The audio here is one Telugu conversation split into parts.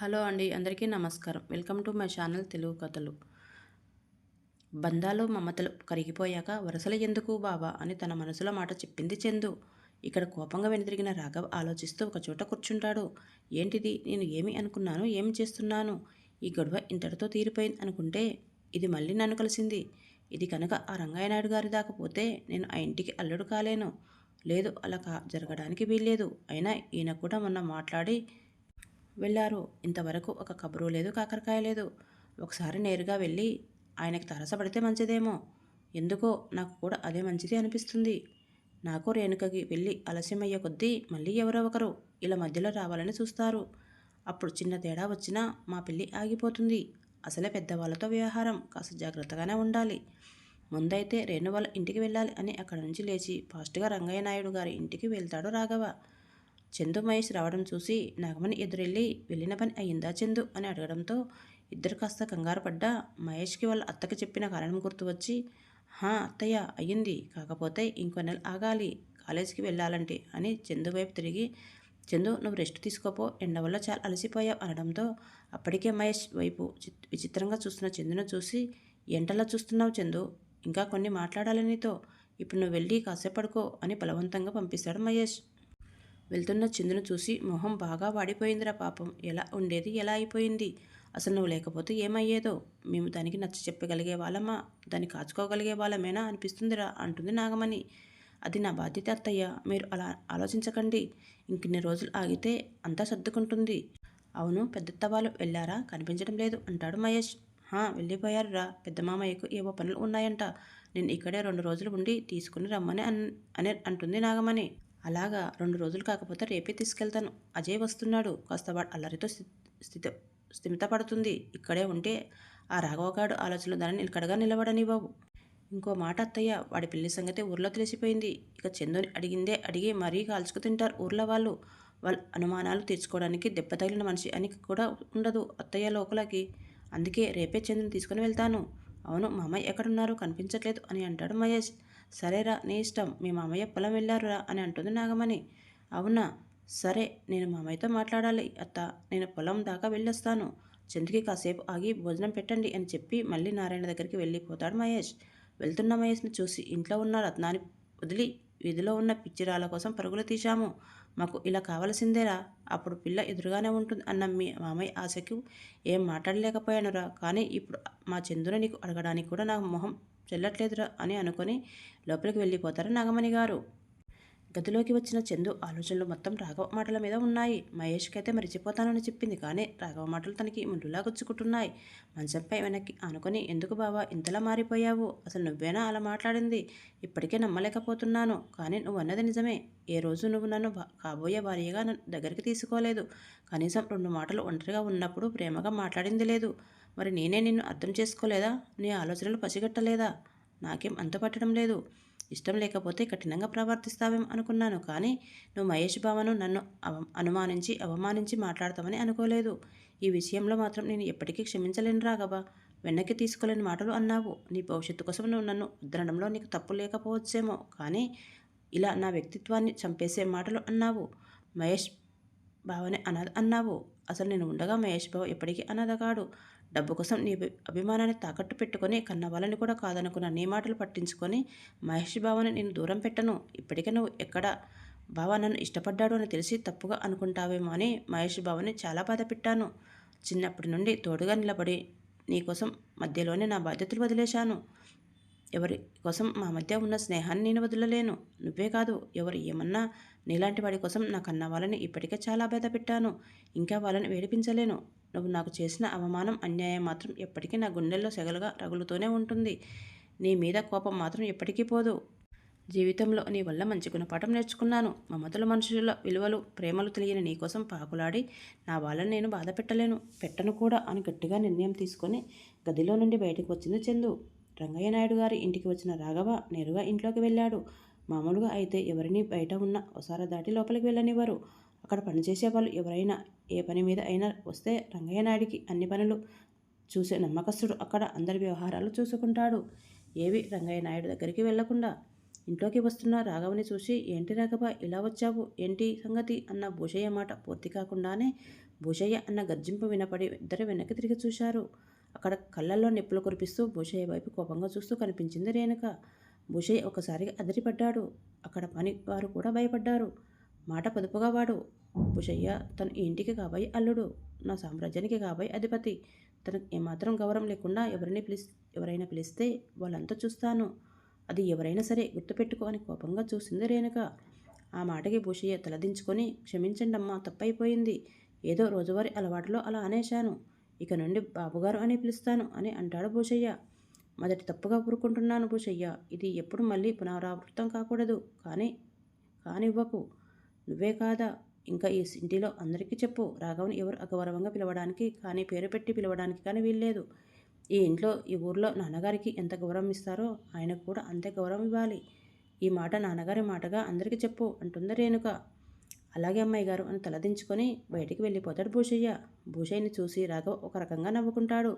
హలో అండి అందరికీ నమస్కారం. Welcome to my channel Telugu కథలు. బంధాలు మమతలు కరిగిపోయాక వరుసలు ఎందుకు బాబా అని తన మనసులో మాట చెప్పింది చందు. ఇక్కడ కోపంగా వెనుతిరిగిన రాఘవ్ ఆలోచిస్తూ ఒక చోట కూర్చుంటాడు. ఏంటిది? నేను ఏమి అనుకున్నాను? ఏమి చేస్తున్నాను? ఈ గొడవ ఇంతటితో తీరిపోయింది అనుకుంటే ఇది మళ్ళీ నన్ను కలిసింది. ఇది కనుక ఆ రంగయ్యనాయుడు గారి దాకా పోతే నేను ఆ ఇంటికి అల్లుడు కాలేను. లేదు అలా కా జరగడానికి వీల్లేదు. అయినా ఈయన కూడా మొన్న మాట్లాడి వెళ్ళారు. ఇంతవరకు ఒక కబురు లేదు కాకరకాయ లేదు. ఒకసారి నేరుగా వెళ్ళి ఆయనకి తరసపడితే మంచిదేమో. ఎందుకో నాకు కూడా అదే మంచిది అనిపిస్తుంది. నాకు రేణుకకి వెళ్ళి ఆలస్యమయ్యే కొద్దీ మళ్ళీ ఎవరో ఒకరు ఇలా మధ్యలో రావాలని చూస్తారు. అప్పుడు చిన్న తేడా వచ్చినా మా పెళ్ళి ఆగిపోతుంది. అసలే పెద్దవాళ్ళతో వ్యవహారం కాస్త జాగ్రత్తగానే ఉండాలి. ముందైతే రేణు వాళ్ళ ఇంటికి వెళ్ళాలి అని అక్కడి నుంచి లేచి ఫాస్ట్గా రంగయ్య నాయుడు గారి ఇంటికి వెళ్తాడు రాఘవ. చందు మహేష్ రావడం చూసి నాగమణి ఎదురెళ్ళి వెళ్ళిన పని అయ్యిందా చందు? అని అడగడంతో ఇద్దరు కాస్త కంగారు పడ్డా మహేష్కి వాళ్ళ అత్తకి చెప్పిన కారణం గుర్తు వచ్చి హా అత్తయ్య అయ్యింది. కాకపోతే ఇంకో నెల ఆగాలి. కాలేజీకి వెళ్ళాలంటే అని చందు వైపు తిరిగి చందు నువ్వు రెస్ట్ తీసుకోపో. ఎండ వల్ల చాలా అలసిపోయావు అనడంతో అప్పటికే మహేష్ వైపు చిత్- విచిత్రంగా చూస్తున్న చందును చూసి ఎంటలా చూస్తున్నావు చందు? ఇంకా కొన్ని మాట్లాడాలి నీతో. ఇప్పుడు నువ్వు వెళ్ళి కాసేపడుకో అని బలవంతంగా పంపిస్తాడు మహేష్. వెళ్తున్న చిందును చూసి మొహం బాగా వాడిపోయిందిరా పాపం. ఎలా ఉండేది? ఎలా అయిపోయింది? అసలు నువ్వు లేకపోతే ఏమయ్యేదో? మేము దానికి నచ్చ చెప్పగలిగే వాళ్ళమా? దాన్ని కాచుకోగలిగే వాళ్ళమేనా అనిపిస్తుందిరా అంటుంది నాగమణి. అది నా బాధ్యత అత్తయ్య. మీరు అలా ఆలోచించకండి. ఇంకిన్ని రోజులు ఆగితే అంతా సర్దుకుంటుంది. అవును పెద్దత్త వాళ్ళు వెళ్ళారా? కనిపించడం లేదు అంటాడు మహేష్. హా వెళ్ళిపోయారు రా పెద్ద మామయ్యకు ఏవో పనులు ఉన్నాయంట. నేను ఇక్కడే రెండు రోజులు ఉండి తీసుకుని రమ్మని అన్ అని అంటుంది నాగమణి. అలాగా రెండు రోజులు కాకపోతే రేపే తీసుకెళ్తాను. అజయ్ వస్తున్నాడు. కాస్త వాడు అల్లరితో స్థి- స్థిత స్థిమితపడుతుంది. ఇక్కడే ఉంటే ఆ రాఘవగాడు ఆలోచనలు దాన్ని నిలకడగా నిలబడని బాబు ఇంకో మాట అత్తయ్య వాడి పెళ్ళి సంగతి ఊర్లో తెలిసిపోయింది. ఇక చందుని అడిగిందే అడిగి మరీ కాల్చుకు తింటారు ఊర్లో వాళ్ళు. వాళ్ళ అనుమానాలు తీర్చుకోవడానికి దెబ్బ తగిలిన మనిషి అని కూడా ఉండదు అత్తయ్య లోపలకి. అందుకే రేపే చందుని తీసుకుని వెళ్తాను. అవును మామయ్య ఎక్కడున్నారు? కనిపించట్లేదు అని అంటాడు మహేష్. సరేరా నీ ఇష్టం. మీ మామయ్య పొలం వెళ్ళారురా అని అంటుంది నాగమణి. అవునా? సరే నేను మామయ్యతో మాట్లాడాలి. అత్త నేను పొలం దాకా వెళ్ళొస్తాను. చంద్రుకి కాసేపు ఆగి భోజనం పెట్టండి అని చెప్పి మళ్ళీ నారాయణ దగ్గరికి వెళ్ళిపోతాడు మహేష్. వెళ్తున్న మహేష్ని చూసి ఇంట్లో ఉన్న రత్నాన్ని వదిలి వీధిలో ఉన్న పిచ్చిరాల కోసం పరుగులు తీశాము. మాకు ఇలా కావలసిందేరా? అప్పుడు పిల్ల ఎదురుగానే ఉంటుంది అన్న మీ మామయ్య ఆశకు ఏం మాట్లాడలేకపోయానురా. కానీ ఇప్పుడు మా చంద్రుని నీకు అడగడానికి కూడా నాకు మొహం చెల్లట్లేదురా అని అనుకొని లోపలికి వెళ్ళిపోతారు నాగమణి గారు. గదిలోకి వచ్చిన చందు ఆలోచనలు మొత్తం రాఘవ మాటల మీద ఉన్నాయి. మహేష్కి అయితే మరిచిపోతానని చెప్పింది కానీ రాఘవ మాటలు తనకి ముందులా గుచ్చుకుంటున్నాయి. మంచంపై వెనక్కి ఆనుకొని ఎందుకు బావా ఇంతలా మారిపోయావు? అసలు నువ్వేనా అలా మాట్లాడింది? ఇప్పటికే నమ్మలేకపోతున్నాను. కానీ నువ్వు అన్నది నిజమే. ఏ రోజు నువ్వు నన్ను కాబోయే భార్యగా నన్ను దగ్గరికి తీసుకోలేదు. కనీసం రెండు మాటలు ఒంటరిగా ఉన్నప్పుడు ప్రేమగా మాట్లాడింది లేదు. మరి నేనే నిన్ను అర్థం చేసుకోలేదా? నీ ఆలోచనలు పసిగట్టలేదా? నాకేం అంతుపట్టడం లేదు. ఇష్టం లేకపోతే కఠినంగా ప్రవర్తిస్తావేం అనుకున్నాను కానీ నువ్వు మహేష్ బావను నన్ను అవ అనుమానించి అవమానించి మాట్లాడతామని అనుకోలేదు. ఈ విషయంలో మాత్రం నేను ఎప్పటికీ క్షమించలేను రాఘవా. వెనక్కి తీసుకోలేని మాటలు అన్నావు. నీ భవిష్యత్తు కోసం నువ్వు నన్ను ఉద్ధరణంలో నీకు తప్పు లేకపోవచ్చేమో కానీ ఇలా నా వ్యక్తిత్వాన్ని చంపేసే మాటలు అన్నావు. మహేష్ బావనే అనాథ అన్నావు. అసలు నేను ఉండగా మహేష్ బావ ఎప్పటికీ అనాథ కాడు డబ్బు కోసం నీ అభిమానాన్ని తాకట్టు పెట్టుకొని కన్న వాళ్ళని కూడా కాదనుకున్న నీ మాటలు పట్టించుకొని మహేష్ బావని నేను దూరం పెట్టను. ఇప్పటికే నువ్వు ఎక్కడ బావ నన్ను ఇష్టపడ్డాడు అని తెలిసి తప్పుగా అనుకుంటావేమో అని మహేష్ బావని చాలా బాధ పెట్టాను. చిన్నప్పటి నుండి తోడుగా నిలబడి నీకోసం మధ్యలోనే నా బాధ్యతలు వదిలేశాను. ఎవరి కోసం మా మధ్య ఉన్న స్నేహాన్ని నేను వదలలేను. నువ్వే కాదు ఎవరు ఏమన్నా నీలాంటి వాడి కోసం నా కన్న వాళ్ళని ఇప్పటికే చాలా బాధ పెట్టాను. ఇంకా వాళ్ళని వేడిపించలేను. నువ్వు నాకు చేసిన అవమానం అన్యాయం మాత్రం ఎప్పటికీ నా గుండెల్లో సెగలుగా రగులుతూనే ఉంటుంది. నీ మీద కోపం మాత్రం ఎప్పటికీ పోదు. జీవితంలో నీ వల్ల మంచి గుణపాఠం నేర్చుకున్నాను. మమతలు మనుషుల విలువలు ప్రేమలు తెలియని నీ కోసం పాకులాడి నా వాళ్ళని నేను బాధ పెట్టలేను. పెట్టను కూడా అని గట్టిగా నిర్ణయం తీసుకొని గదిలో నుండి బయటకు వచ్చింది చందు. రంగయ్య నాయుడు గారి ఇంటికి వచ్చిన రాఘవ నేరుగా ఇంట్లోకి వెళ్ళాడు. మామూలుగా అయితే ఎవరిని బయట ఉన్న ఒకసారి దాటి లోపలికి వెళ్ళనివ్వరు. అక్కడ పనిచేసే వాళ్ళు ఎవరైనా ఏ పని మీద అయినా వస్తే రంగయ్య నాయుడికి అన్ని పనులు చూసే నమ్మకస్తుడు అక్కడ అందరి వ్యవహారాలు చూసుకుంటాడు. ఏవి రంగయ్య నాయుడు దగ్గరికి వెళ్ళకుండా ఇంట్లోకి వస్తున్న రాఘవని చూసి ఏంటి రాఘవ ఇలా వచ్చావు? ఏంటి సంగతి? అన్న భూషయ్య మాట పూర్తి కాకుండానే భూషయ్య అన్న గర్జింపు వినపడి ఇద్దరు వెనక్కి తిరిగి చూశారు. అక్కడ కళ్ళల్లో నిప్పులు కురిపిస్తూ భూషయ్య వైపు కోపంగా చూస్తూ కనిపించింది రేణుక. భూషయ్య ఒకసారిగా అదిరిపడ్డాడు. అక్కడ పని వారు కూడా భయపడ్డారు. మాట పొదుపుగా వాడు. భూషయ్య తను ఈ ఇంటికి కాబోయే అల్లుడు నా సామ్రాజ్యానికి కాబోయే అధిపతి. తనకు ఏమాత్రం గౌరవం లేకుండా ఎవరిని పిలిస్ ఎవరైనా పిలిస్తే వాళ్ళంతా చూస్తాను. అది ఎవరైనా సరే గుర్తుపెట్టుకో అని కోపంగా చూసింది రేణుక. ఆ మాటకి భూషయ్య తలదించుకొని క్షమించండి అమ్మా తప్పైపోయింది. ఏదో రోజువారీ అలవాటులో అలా అనేశాను. ఇక నుండి బాబుగారు అని పిలుస్తాను అని అంటాడు భూషయ్య. మొదటి తప్పుగా ఊరుకుంటున్నాను భూషయ్య. ఇది ఎప్పుడు మళ్ళీ పునరావృతం కాకూడదు. కానీ కానివ్వకు. నువ్వే కాదా? ఇంకా ఈ ఇంటిలో అందరికీ చెప్పు. రాఘవన్ ఎవరు అగౌరవంగా పిలవడానికి కానీ పేరు పెట్టి పిలవడానికి కానీ వీల్లేదు. ఈ ఇంట్లో ఈ ఊర్లో నాన్నగారికి ఎంత గౌరవం ఇస్తారో ఆయనకు కూడా అంతే గౌరవం ఇవ్వాలి. ఈ మాట నాన్నగారి మాటగా అందరికీ చెప్పు అంటుంది రేణుక. అలాగే అమ్మాయి గారు అని తలదించుకొని బయటికి వెళ్ళిపోతాడు భూషయ్య. భూషయ్యని చూసి రాఘవ ఒక రకంగా నవ్వుకుంటాడు.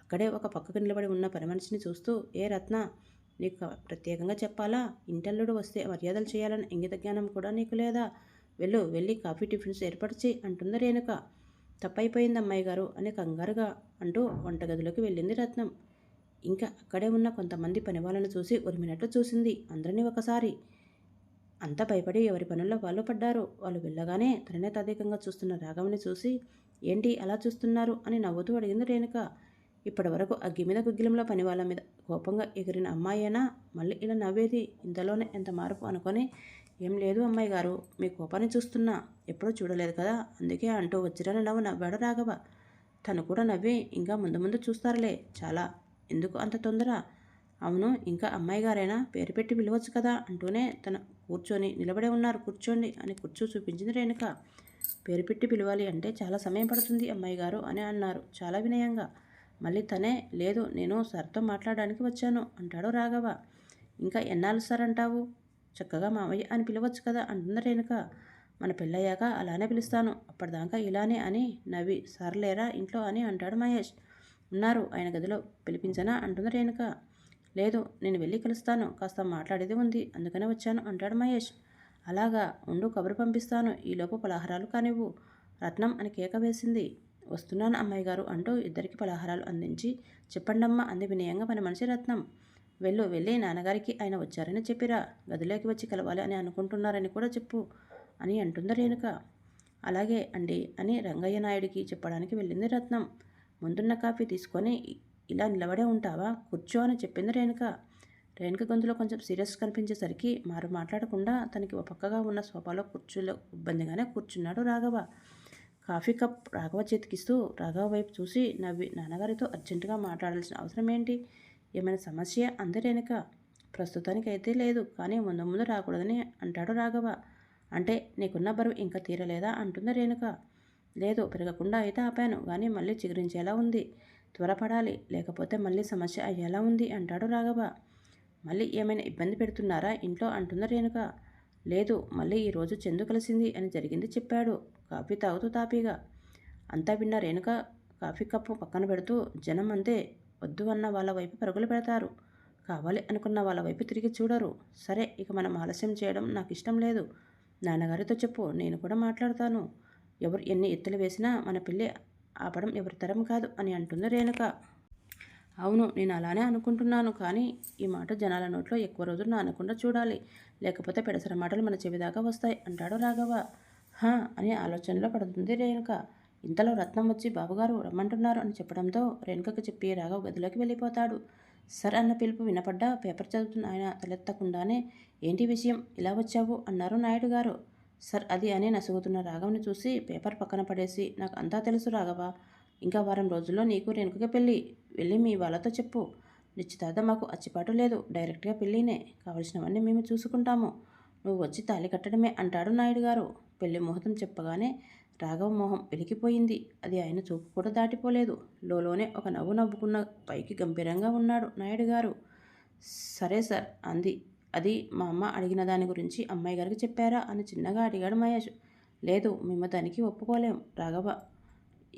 అక్కడే ఒక పక్కకు నిలబడి ఉన్న పని మనిషిని చూస్తూ ఏ రత్న నీకు ప్రత్యేకంగా చెప్పాలా? ఇంటల్లుడు వస్తే మర్యాదలు చేయాలని ఇంగిత జ్ఞానం కూడా నీకు లేదా? వెళ్ళు వెళ్ళి కాఫీ టిఫిన్స్ ఏర్పాటు చేయి అంటుంది రేణుక. తప్పైపోయింది అమ్మాయి గారు అని కంగారుగా అంటూ వంటగదిలోకి వెళ్ళింది రత్నం. ఇంకా అక్కడే ఉన్న కొంతమంది పని వాళ్ళని చూసి ఉరిమినట్లు చూసింది అందరినీ ఒకసారి. అంతా భయపడి ఎవరి పనుల్లో వాళ్ళు పడ్డారు. వాళ్ళు వెళ్ళగానే తననే తదేకంగా చూస్తున్న రాఘవని చూసి ఏంటి అలా చూస్తున్నారు? అని నవ్వుతూ అడిగింది రేణుక. ఇప్పటి వరకు అగ్గి మీద గుగ్గిలంలో పని వాళ్ళ మీద కోపంగా ఎగిరిన అమ్మాయేనా? మళ్ళీ ఇలా నవ్వేది? ఇంతలోనే ఎంత మార్పు అనుకొని ఏం లేదు అమ్మాయి గారు మీ కోపాన్ని చూస్తున్నా ఎప్పుడూ చూడలేదు కదా? అందుకే అంటూ వచ్చిరని నవ్వు నవ్వాడు రాఘవ. తను కూడా నవ్వి ఇంకా ముందు ముందు చూస్తారులే చాలా. ఎందుకు అంత తొందర? అవును ఇంకా అమ్మాయి గారైనా పేరు పెట్టి పిలవచ్చు కదా? అంటూనే తన కూర్చొని నిలబడే ఉన్నారు కూర్చోండి అని కూర్చో చూపించింది రేణుక. పేరు పెట్టి పిలవాలి అంటే చాలా సమయం పడుతుంది అమ్మాయి గారు అని అన్నారు చాలా వినయంగా. మళ్ళీ తనే లేదు నేను సార్తో మాట్లాడడానికి వచ్చాను అంటాడు రాఘవ. ఇంకా ఎన్నాళ్ళు సార్ అంటావు చక్కగా మామయ్య అని పిలవచ్చు కదా అంటుంది రేణుక మన పెళ్ళయ్యాక అలానే పిలుస్తాను. అప్పటిదాకా ఇలానే అని నవ్వి సర్లేరా ఇంట్లో అని అంటాడు మహేష్. ఉన్నారు ఆయన గదిలో పిలిపించనా అంటుంది రేణుక లేదు నేను వెళ్ళి కలుస్తాను. కాస్త మాట్లాడేది ఉంది. అందుకనే వచ్చాను అంటాడు మహేష్. అలాగా ఉండు కబురు పంపిస్తాను. ఈలోపు పలహారాలు కానివ్వు. రత్నం అని కేక వేసింది. వస్తున్నాను అమ్మాయి గారు అంటూ ఇద్దరికి పలహారాలు అందించి చెప్పండమ్మా అంది వినయంగా పని మనిషి రత్నం. వెళ్ళు వెళ్ళి నాన్నగారికి ఆయన వచ్చారని చెప్పిరా. గదిలోకి వచ్చి కలవాలి అని అనుకుంటున్నారని కూడా చెప్పు అని అంటుంది రేణుక. అలాగే అండి అని రంగయ్య నాయుడికి చెప్పడానికి వెళ్ళింది రత్నం. ముందున్న కాఫీ తీసుకొని ఇలా నిలబడే ఉంటావా? కూర్చో అని చెప్పింది రేణుక. రేణుక గొంతులో కొంచెం సీరియస్ కనిపించేసరికి మారు మాట్లాడకుండా తనకి ఒక పక్కగా ఉన్న సోఫాలో కూర్చులో ఇబ్బందిగానే కూర్చున్నాడు రాఘవ. కాఫీ కప్ రాఘవ చేతికిస్తూ రాఘవ వైపు చూసి నవ్వి నాన్నగారితో అర్జెంటుగా మాట్లాడాల్సిన అవసరం ఏంటి? ఏమైనా సమస్య? అందరేనక ప్రస్తుతానికి అయితే లేదు. కానీ ముందు ముందు రాకూడదని అంటాడు రాఘవ. అంటే నీకున్న బరువు ఇంకా తీరలేదా? అంటుందా రేణుక. లేదు పెరగకుండా అయితే ఆపాను. కానీ మళ్ళీ చిగురించేలా ఉంది. త్వరపడాలి. లేకపోతే మళ్ళీ సమస్య అయ్యేలా ఉంది అంటాడు రాఘవ. మళ్ళీ ఏమైనా ఇబ్బంది పెడుతున్నారా? ఇంట్లో అంటుందా రేణుక. లేదు మళ్ళీ ఈరోజు చందు కలిసింది అని జరిగింది చెప్పాడు. కాఫీ తాగుతూ తాపీగా. అంతా విన్న రేణుక కాఫీ కప్పు పక్కన పెడుతూ జనం అంతే వద్దు అన్న వాళ్ళ వైపు పరుగులు పెడతారు. కావాలి అనుకున్న వాళ్ళ వైపు తిరిగి చూడరు. సరే ఇక మనం ఆలస్యం చేయడం నాకు ఇష్టం లేదు. నాన్నగారితో చెప్పు నేను కూడా మాట్లాడతాను. ఎవరు ఎన్ని ఎత్తులు వేసినా మన పెళ్ళి ఆపడం ఎవరి తరం కాదు అని అంటుంది రేణుక. అవును నేను అలానే అనుకుంటున్నాను కానీ ఈ మాట జనాల నోట్లో ఎక్కువ రోజులు నానకుండా చూడాలి. లేకపోతే పెడసర మాటలు మన చెవిదాకా వస్తాయి అంటాడు రాఘవ. హా అని ఆలోచనలో పడుతుంది రేణుక. ఇంతలో రత్నం వచ్చి బాబుగారు రమ్మంటున్నారు అని చెప్పడంతో రేణుకకు చెప్పి రాఘవ్ గదిలోకి వెళ్ళిపోతాడు. సర్ అన్న పిలుపు వినపడ్డా పేపర్ చదువుతున్న ఆయన తలెత్తకుండానే ఏంటి విషయం? ఇలా వచ్చావు? అన్నారు నాయుడు గారు సర్ అది అని నసుగుతున్న రాఘవ్ని చూసి పేపర్ పక్కన పడేసి నాకు అంతా తెలుసు రాఘవ ఇంకా వారం రోజుల్లో నీకు రేణుకకి పెళ్ళి వెళ్ళి మీ వాళ్ళతో చెప్పు. నిశ్చితార్థం మాకు అచ్చిపాటు లేదు డైరెక్ట్గా పెళ్ళినే కావలసినవన్నీ మేము చూసుకుంటాము. నువ్వు వచ్చి తాళి కట్టడమే అంటాడు నాయుడు గారు పెళ్ళి ముహూర్తం చెప్పగానే రాఘవ మొహం వెలికిపోయింది. అది ఆయన చూపు కూడా దాటిపోలేదు. లోలోనే ఒక నవ్వు నవ్వుకున్న పైకి గంభీరంగా ఉన్నాడు నాయుడు గారు. సరే సార్ అంది. అది మా అమ్మ అడిగిన దాని గురించి అమ్మాయి గారికి చెప్పారా అని చిన్నగా అడిగాడు మహేష్. లేదు మేము దానికి ఒప్పుకోలేం. రాఘవ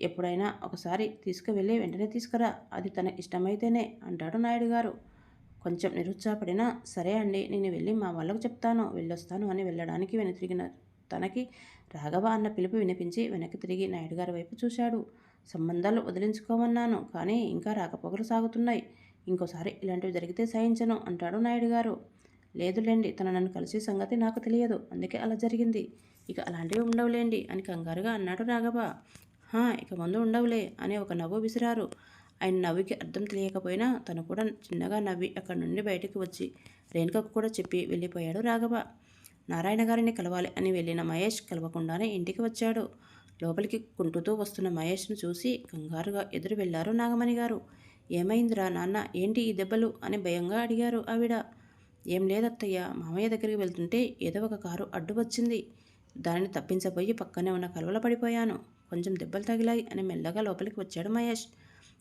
ఎప్పుడైనా ఒకసారి తీసుకువెళ్ళి వెంటనే తీసుకురా. అది తన ఇష్టమైతేనే అంటాడు నాయుడు గారు. కొంచెం నిరుత్సాహపడినా సరే అండి నేను వెళ్ళి మా వాళ్ళకు చెప్తాను. వెళ్ళొస్తాను అని వెళ్ళడానికి వెనుతిరిగిన తనకి రాఘవ అన్న పిలుపు వినిపించి వెనక్కి తిరిగి నాయుడు గారి వైపు చూశాడు. సంబంధాలు వదిలించుకోమన్నాను కానీ ఇంకా రాకపోకలు సాగుతున్నాయి. ఇంకోసారి ఇలాంటివి జరిగితే సహించను అంటాడు నాయుడు గారు లేదులేండి తన నన్ను కలిసే సంగతి నాకు తెలియదు అందుకే అలా జరిగింది. ఇక అలాంటివి ఉండవులేండి అని కంగారుగా అన్నాడు రాఘవ. హా ఇక ముందు ఉండవులే అని ఒక నవ్వు విసిరారు. ఆయన నవ్వుకి అర్థం తెలియకపోయినా తను కూడా చిన్నగా నవ్వి అక్కడి నుండి బయటకు వచ్చి రేణుకకు కూడా చెప్పి వెళ్ళిపోయాడు రాఘవ. నారాయణ గారిని కలవాలి అని వెళ్ళిన మహేష్ కలవకుండానే ఇంటికి వచ్చాడు. లోపలికి కుంటుతూ వస్తున్న మహేష్ను చూసి కంగారుగా ఎదురు వెళ్ళారు నాగమణి గారు. ఏమైందిరా నాన్న? ఏంటి ఈ దెబ్బలు? అని భయంగా అడిగారు ఆవిడ. ఏం లేదత్తయ్య మామయ్య దగ్గరికి వెళ్తుంటే ఏదో ఒక కారు అడ్డు వచ్చింది. దానిని తప్పించబోయి పక్కనే ఉన్న కలవల పడిపోయాను. కొంచెం దెబ్బలు తగిలాయి అని మెల్లగా లోపలికి వచ్చాడు మహేష్.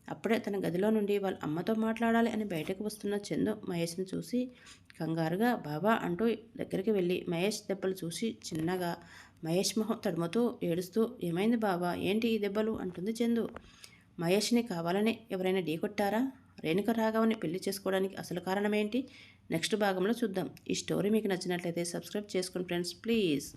అప్పుడే తన గదిలో నుండి వాళ్ళ అమ్మతో మాట్లాడాలి అని బయటకు వస్తున్న చందు మహేష్ని చూసి కంగారుగా బాబా అంటూ దగ్గరికి వెళ్ళి మహేష్ దెబ్బలు చూసి చిన్నగా మహేష్ మొహం తడుముతూ ఏడుస్తూ ఏమైంది బాబా? ఏంటి ఈ దెబ్బలు? అంటుంది చందు. మహేష్ని కావాలని ఎవరైనా ఢీకొట్టారా రేణుక రాఘవని పెళ్ళి చేసుకోవడానికి అసలు కారణం ఏంటి? నెక్స్ట్ భాగంలో చూద్దాం. ఈ స్టోరీ మీకు నచ్చినట్లయితే సబ్స్క్రైబ్ చేసుకోండి ఫ్రెండ్స్ ప్లీజ్.